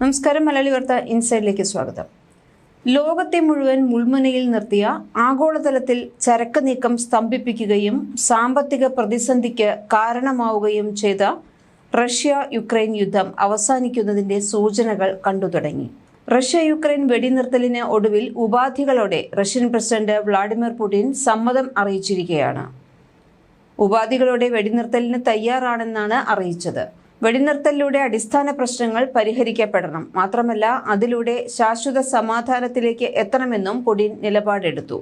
നമസ്കാരം മലയാളി വാർത്ത ഇൻസൈഡിലേക്ക് സ്വാഗതം. ലോകത്തെ മുഴുവൻ മുൾമുനയിൽ നിർത്തിയ ആഗോളതലത്തിൽ ചരക്ക് നീക്കം സ്തംഭിപ്പിക്കുകയും സാമ്പത്തിക പ്രതിസന്ധിക്ക് കാരണമാവുകയും ചെയ്ത റഷ്യ യുക്രൈൻ യുദ്ധം അവസാനിക്കുന്നതിന്റെ സൂചനകൾ കണ്ടു തുടങ്ങി. റഷ്യ യുക്രൈൻ വെടിനിർത്തലിന് ഒടുവിൽ ഉപാധികളോടെ റഷ്യൻ പ്രസിഡന്റ് വ്ളാഡിമിർ പുടിൻ സമ്മതം അറിയിച്ചിരിക്കുകയാണ്. ഉപാധികളോടെ വെടിനിർത്തലിന് തയ്യാറാണെന്നാണ് അറിയിച്ചത്. വെടിനിർത്തലിലൂടെ അടിസ്ഥാന പ്രശ്നങ്ങൾ പരിഹരിക്കപ്പെടണം. മാത്രമല്ല അതിലൂടെ ശാശ്വത സമാധാനത്തിലേക്ക് എത്തണമെന്നും പുടിൻ നിലപാടെടുത്തു.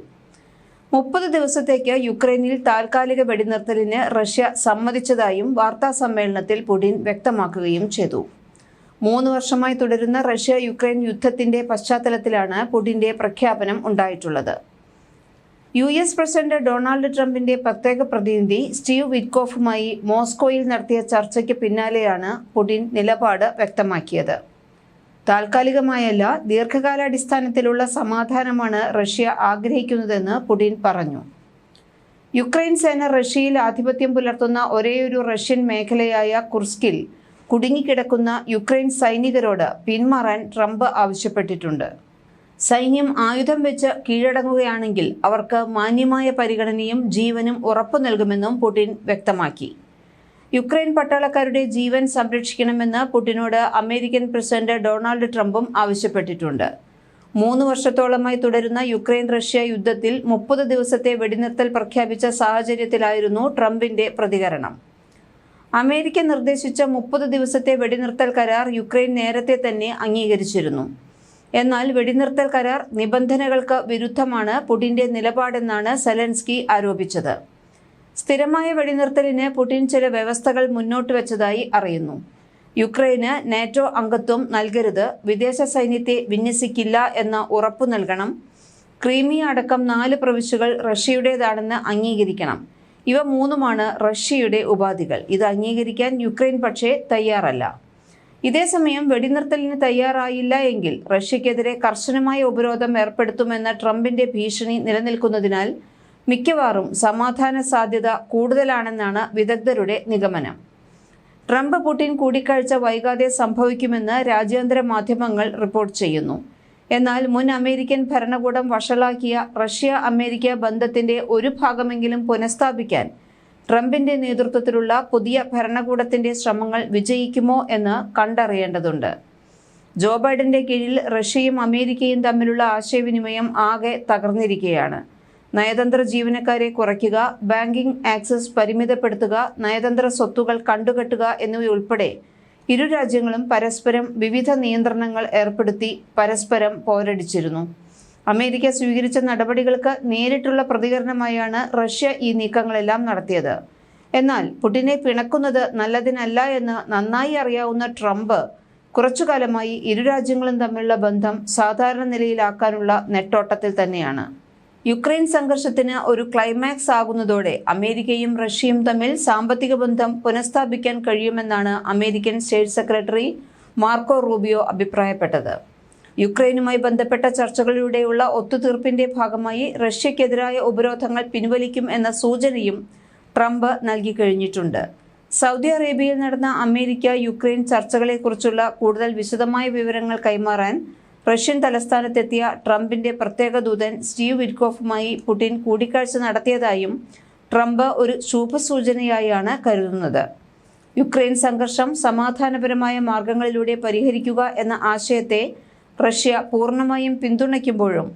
മുപ്പത് ദിവസത്തേക്ക് യുക്രൈനിൽ താൽക്കാലിക വെടിനിർത്തലിന് റഷ്യ സമ്മതിച്ചതായും വാർത്താ സമ്മേളനത്തിൽ പുടിൻ വ്യക്തമാക്കുകയും ചെയ്തു. മൂന്ന് വർഷമായി തുടരുന്ന റഷ്യ യുക്രൈൻ യുദ്ധത്തിന്റെ പശ്ചാത്തലത്തിലാണ് പുടിന്റെ പ്രഖ്യാപനം ഉണ്ടായിട്ടുള്ളത്. യു എസ് പ്രസിഡന്റ് ഡൊണാൾഡ് ട്രംപിന്റെ പ്രത്യേക പ്രതിനിധി സ്റ്റീവ് വിറ്റ്കോഫുമായി മോസ്കോയിൽ നടത്തിയ ചർച്ചയ്ക്ക് പിന്നാലെയാണ് പുടിൻ നിലപാട് വ്യക്തമാക്കിയത്. താൽക്കാലികമായല്ല ദീർഘകാലാടിസ്ഥാനത്തിലുള്ള സമാധാനമാണ് റഷ്യ ആഗ്രഹിക്കുന്നതെന്ന് പുടിൻ പറഞ്ഞു. യുക്രൈൻ സേന റഷ്യയിൽ ആധിപത്യം പുലർത്തുന്ന ഒരേയൊരു റഷ്യൻ മേഖലയായ കുർസ്കിൽ കുടുങ്ങിക്കിടക്കുന്ന യുക്രൈൻ സൈനികരോട് പിന്മാറാൻ ട്രംപ് ആവശ്യപ്പെട്ടിട്ടുണ്ട്. സൈന്യം ആയുധം വെച്ച് കീഴടങ്ങുകയാണെങ്കിൽ അവർക്ക് മാന്യമായ പരിഗണനയും ജീവനും ഉറപ്പു നൽകുമെന്നും പുടിൻ വ്യക്തമാക്കി. യുക്രൈൻ പട്ടാളക്കാരുടെ ജീവൻ സംരക്ഷിക്കണമെന്ന് പുടിനോട് അമേരിക്കൻ പ്രസിഡന്റ് ഡൊണാൾഡ് ട്രംപും ആവശ്യപ്പെട്ടിട്ടുണ്ട്. മൂന്ന് വർഷത്തോളമായി തുടരുന്ന യുക്രൈൻ റഷ്യ യുദ്ധത്തിൽ മുപ്പത് ദിവസത്തെ വെടിനിർത്തൽ പ്രഖ്യാപിച്ച സാഹചര്യത്തിലായിരുന്നു ട്രംപിന്റെ പ്രതികരണം. അമേരിക്ക നിർദ്ദേശിച്ച മുപ്പത് ദിവസത്തെ വെടിനിർത്തൽ കരാർ യുക്രൈൻ നേരത്തെ തന്നെ അംഗീകരിച്ചിരുന്നു. എന്നാൽ വെടിനിർത്തൽ കരാർ നിബന്ധനകൾക്ക് വിരുദ്ധമാണ് പുടിന്റെ നിലപാടെന്നാണ് സെലൻസ്കി ആരോപിച്ചത്. സ്ഥിരമായ വെടിനിർത്തലിന് പുടിൻ ചില വ്യവസ്ഥകൾ മുന്നോട്ട് വെച്ചതായി അറിയുന്നു. യുക്രൈന് നാറ്റോ അംഗത്വം നൽകരുത് വിദേശ സൈന്യത്തെ വിന്യസിക്കില്ല എന്ന ഉറപ്പു നൽകണം. ക്രീമിയ അടക്കം നാല് പ്രവിശ്യകൾ റഷ്യയുടേതാണെന്ന് അംഗീകരിക്കണം. ഇവ മൂന്നുമാണ് റഷ്യയുടെ ഉപാധികൾ. ഇത് അംഗീകരിക്കാൻ യുക്രൈൻ പക്ഷേ തയ്യാറല്ല. ഇതേസമയം വെടിനിർത്തലിന് തയ്യാറായില്ല എങ്കിൽ റഷ്യക്കെതിരെ കർശനമായ ഉപരോധം ഏർപ്പെടുത്തുമെന്ന ട്രംപിന്റെ ഭീഷണി നിലനിൽക്കുന്നതിനാൽ മിക്കവാറും സമാധാന സാധ്യത കൂടുതലാണെന്നാണ് വിദഗ്ധരുടെ നിഗമനം. ട്രംപ് പുടിൻ കൂടിക്കാഴ്ച വൈകാതെ സംഭവിക്കുമെന്ന് രാജ്യാന്തര മാധ്യമങ്ങൾ റിപ്പോർട്ട് ചെയ്യുന്നു. എന്നാൽ മുൻ അമേരിക്കൻ ഭരണകൂടം വഷളാക്കിയ റഷ്യ അമേരിക്ക ബന്ധത്തിന്റെ ഒരു ഭാഗമെങ്കിലും പുനഃസ്ഥാപിക്കാൻ ട്രംപിന്റെ നേതൃത്വത്തിലുള്ള പുതിയ ഭരണകൂടത്തിന്റെ ശ്രമങ്ങൾ വിജയിക്കുമോ എന്ന് കണ്ടറിയേണ്ടതുണ്ട്. ജോ ബൈഡന്റെ കീഴിൽ റഷ്യയും അമേരിക്കയും തമ്മിലുള്ള ആശയവിനിമയം ആകെ തകർന്നിരിക്കുകയാണ്. നയതന്ത്ര ജീവനക്കാരെ കുറയ്ക്കുക ബാങ്കിംഗ് ആക്സസ് പരിമിതപ്പെടുത്തുക നയതന്ത്ര സ്വത്തുകൾ കണ്ടുകെട്ടുക എന്നിവയുൾപ്പെടെ ഇരു രാജ്യങ്ങളും പരസ്പരം വിവിധ നിയന്ത്രണങ്ങൾ ഏർപ്പെടുത്തി പരസ്പരം പോരടിച്ചിരുന്നു. അമേരിക്ക സ്വീകരിച്ച നടപടികൾക്ക് നേരിട്ടുള്ള പ്രതികരണമായാണ് റഷ്യ ഈ നീക്കങ്ങളെല്ലാം നടത്തിയത്. എന്നാൽ പുടിനെ പിണക്കുന്നത് നല്ലതിനല്ല എന്ന് നന്നായി അറിയാവുന്ന ട്രംപ് കുറച്ചുകാലമായി ഇരു രാജ്യങ്ങളും തമ്മിലുള്ള ബന്ധം സാധാരണ നിലയിലാക്കാനുള്ള നെട്ടോട്ടത്തിൽ തന്നെയാണ്. യുക്രൈൻ സംഘർഷത്തിന് ഒരു ക്ലൈമാക്സ് ആകുന്നതോടെ അമേരിക്കയും റഷ്യയും തമ്മിൽ സാമ്പത്തിക ബന്ധം പുനഃസ്ഥാപിക്കാൻ കഴിയുമെന്നാണ് American state secretary Marco Rubio അഭിപ്രായപ്പെട്ടത്. യുക്രൈനുമായി ബന്ധപ്പെട്ട ചർച്ചകളിലൂടെയുള്ള ഒത്തുതീർപ്പിന്റെ ഭാഗമായി റഷ്യക്കെതിരായ ഉപരോധങ്ങൾ പിൻവലിക്കും എന്ന സൂചനയും ട്രംപ് നൽകി കഴിഞ്ഞിട്ടുണ്ട്. സൗദി അറേബ്യയിൽ നടന്ന അമേരിക്ക യുക്രൈൻ ചർച്ചകളെക്കുറിച്ചുള്ള കൂടുതൽ വിശദമായ വിവരങ്ങൾ കൈമാറാൻ റഷ്യൻ തലസ്ഥാനത്തെത്തിയ ട്രംപിന്റെ പ്രത്യേക ദൂതൻ സ്റ്റീവ് വിറ്റ്കോഫുമായി പുടിൻ കൂടിക്കാഴ്ച നടത്തിയതായും ട്രംപ് ഒരു ശുഭസൂചനയായാണ് കരുതുന്നത്. യുക്രൈൻ സംഘർഷം സമാധാനപരമായ മാർഗങ്ങളിലൂടെ പരിഹരിക്കുക എന്ന ആശയത്തെ റഷ്യ പൂർണമായും പിന്തുണയ്ക്കുമ്പോഴും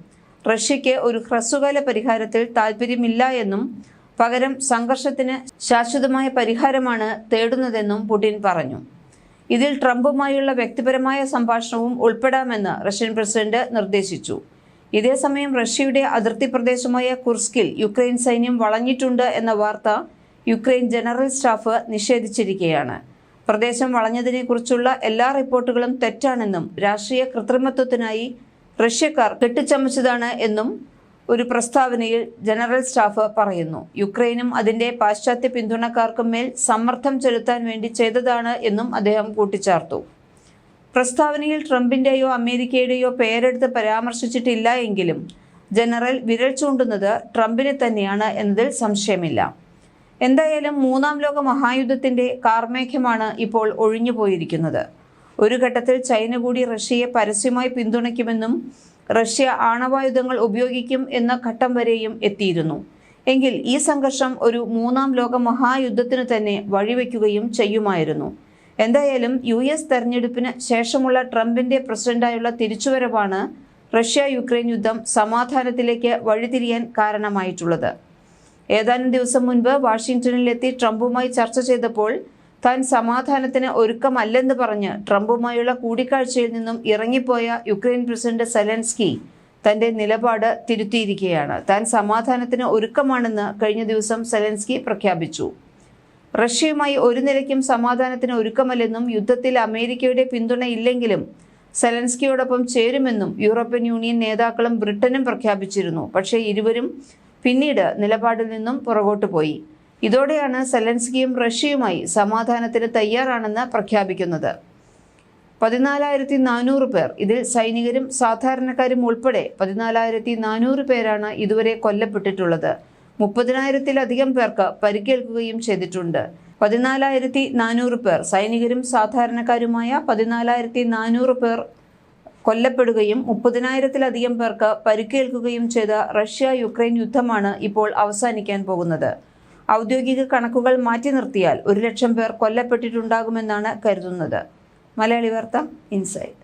റഷ്യയ്ക്ക് ഒരു ഹ്രസ്വകാല പരിഹാരത്തിൽ താൽപ്പര്യമില്ല എന്നും പകരം സംഘർഷത്തിന് ശാശ്വതമായ പരിഹാരമാണ് തേടുന്നതെന്നും പുടിൻ പറഞ്ഞു. ഇതിൽ ട്രംപുമായുള്ള വ്യക്തിപരമായ സംഭാഷണവും ഉൾപ്പെടാമെന്ന് റഷ്യൻ പ്രസിഡന്റ് നിർദ്ദേശിച്ചു. ഇതേസമയം റഷ്യയുടെ അതിർത്തി പ്രദേശമായ കുർസ്കിൽ യുക്രൈൻ സൈന്യം വളഞ്ഞിട്ടുണ്ട് എന്ന വാർത്ത യുക്രൈൻ ജനറൽ സ്റ്റാഫ് നിഷേധിച്ചിരിക്കുകയാണ്. പ്രദേശം വളഞ്ഞതിനെക്കുറിച്ചുള്ള എല്ലാ റിപ്പോർട്ടുകളും തെറ്റാണെന്നും രാഷ്ട്രീയ കൃത്രിമത്വത്തിനായി റഷ്യക്കാർ കെട്ടിച്ചമച്ചതാണ് എന്നും ഒരു പ്രസ്താവനയിൽ ജനറൽ സ്റ്റാഫ് പറയുന്നു. യുക്രൈനും അതിന്റെ പാശ്ചാത്യ പിന്തുണക്കാർക്കും മേൽ സമ്മർദ്ദം ചെലുത്താൻ വേണ്ടി ചെയ്തതാണ് എന്നും അദ്ദേഹം കൂട്ടിച്ചേർത്തു. പ്രസ്താവനയിൽ ട്രംപിന്റെയോ അമേരിക്കയുടെയോ പേരെടുത്ത് പരാമർശിച്ചിട്ടില്ല എങ്കിലും ജനറൽ വിരൽ ചൂണ്ടുന്നത് ട്രംപിനെ തന്നെയാണ് എന്നതിൽ സംശയമില്ല. എന്തായാലും മൂന്നാം ലോക മഹായുദ്ധത്തിന്റെ കാർമേഘ്യമാണ് ഇപ്പോൾ ഒഴിഞ്ഞു പോയിരിക്കുന്നത്. ഒരു ഘട്ടത്തിൽ ചൈന കൂടി റഷ്യയെ പരസ്യമായി പിന്തുണയ്ക്കുമെന്നും റഷ്യ ആണവായുധങ്ങൾ ഉപയോഗിക്കും എന്ന ഘട്ടം വരെയും എത്തിയിരുന്നു. എങ്കിൽ ഈ സംഘർഷം ഒരു മൂന്നാം ലോക മഹായുദ്ധത്തിന് തന്നെ വഴിവെക്കുകയും ചെയ്യുമായിരുന്നു. എന്തായാലും യു എസ് തെരഞ്ഞെടുപ്പിന് ശേഷമുള്ള ട്രംപിന്റെ പ്രസിഡന്റായുള്ള തിരിച്ചുവരവാണ് റഷ്യ യുക്രൈൻ യുദ്ധം സമാധാനത്തിലേക്ക് വഴിതിരിയാൻ കാരണമായിട്ടുള്ളത്. ഏതാനും ദിവസം മുൻപ് വാഷിംഗ്ടണിലെത്തി ട്രംപുമായി ചർച്ച ചെയ്തപ്പോൾ താൻ സമാധാനത്തിന് ഒരുക്കമല്ലെന്ന് പറഞ്ഞ് ട്രംപുമായുള്ള കൂടിക്കാഴ്ചയിൽ നിന്നും ഇറങ്ങിപ്പോയ യുക്രൈൻ പ്രസിഡന്റ് സെലൻസ്കി തന്റെ നിലപാട് തിരുത്തിയിരിക്കുകയാണ്. താൻ സമാധാനത്തിന് ഒരുക്കമാണെന്ന് കഴിഞ്ഞ ദിവസം സെലൻസ്കി പ്രഖ്യാപിച്ചു. റഷ്യയുമായി ഒരു നിലയ്ക്കും സമാധാനത്തിന് ഒരുക്കമല്ലെന്നും യുദ്ധത്തിൽ അമേരിക്കയുടെ പിന്തുണ ഇല്ലെങ്കിലും സെലൻസ്കിയോടൊപ്പം ചേരുമെന്നും യൂറോപ്യൻ യൂണിയൻ നേതാക്കളും ബ്രിട്ടനും പ്രഖ്യാപിച്ചിരുന്നു. പക്ഷേ ഇരുവരും പിന്നീട് നിലപാടിൽ നിന്നും പുറകോട്ട് പോയി. ഇതോടെയാണ് സെലൻസ്കിയും റഷ്യയുമായി സമാധാനത്തിന് തയ്യാറാണെന്ന് പ്രഖ്യാപിക്കുന്നത്. പതിനാലായിരത്തി നാനൂറ് പേർ ഇതിൽ സൈനികരും സാധാരണക്കാരും ഉൾപ്പെടെ പതിനാലായിരത്തി നാനൂറ് പേരാണ് ഇതുവരെ കൊല്ലപ്പെട്ടിട്ടുള്ളത്. മുപ്പതിനായിരത്തിലധികം പേർക്ക് പരിക്കേൽക്കുകയും ചെയ്തിട്ടുണ്ട്. പതിനാലായിരത്തി നാനൂറ് പേർ സൈനികരും സാധാരണക്കാരുമായ പതിനാലായിരത്തി നാനൂറ് പേർ കൊല്ലപ്പെടുകയും മുപ്പതിനായിരത്തിലധികം പേർക്ക് പരുക്കേൽക്കുകയും ചെയ്ത റഷ്യ യുക്രൈൻ യുദ്ധമാണ് ഇപ്പോൾ അവസാനിക്കാൻ പോകുന്നത്. ഔദ്യോഗിക കണക്കുകൾ മാറ്റി നിർത്തിയാൽ ഒരു ലക്ഷം പേർ കൊല്ലപ്പെട്ടിട്ടുണ്ടാകുമെന്നാണ് കരുതുന്നത്. മലയാളി വാർത്ത ഇൻസൈഡ്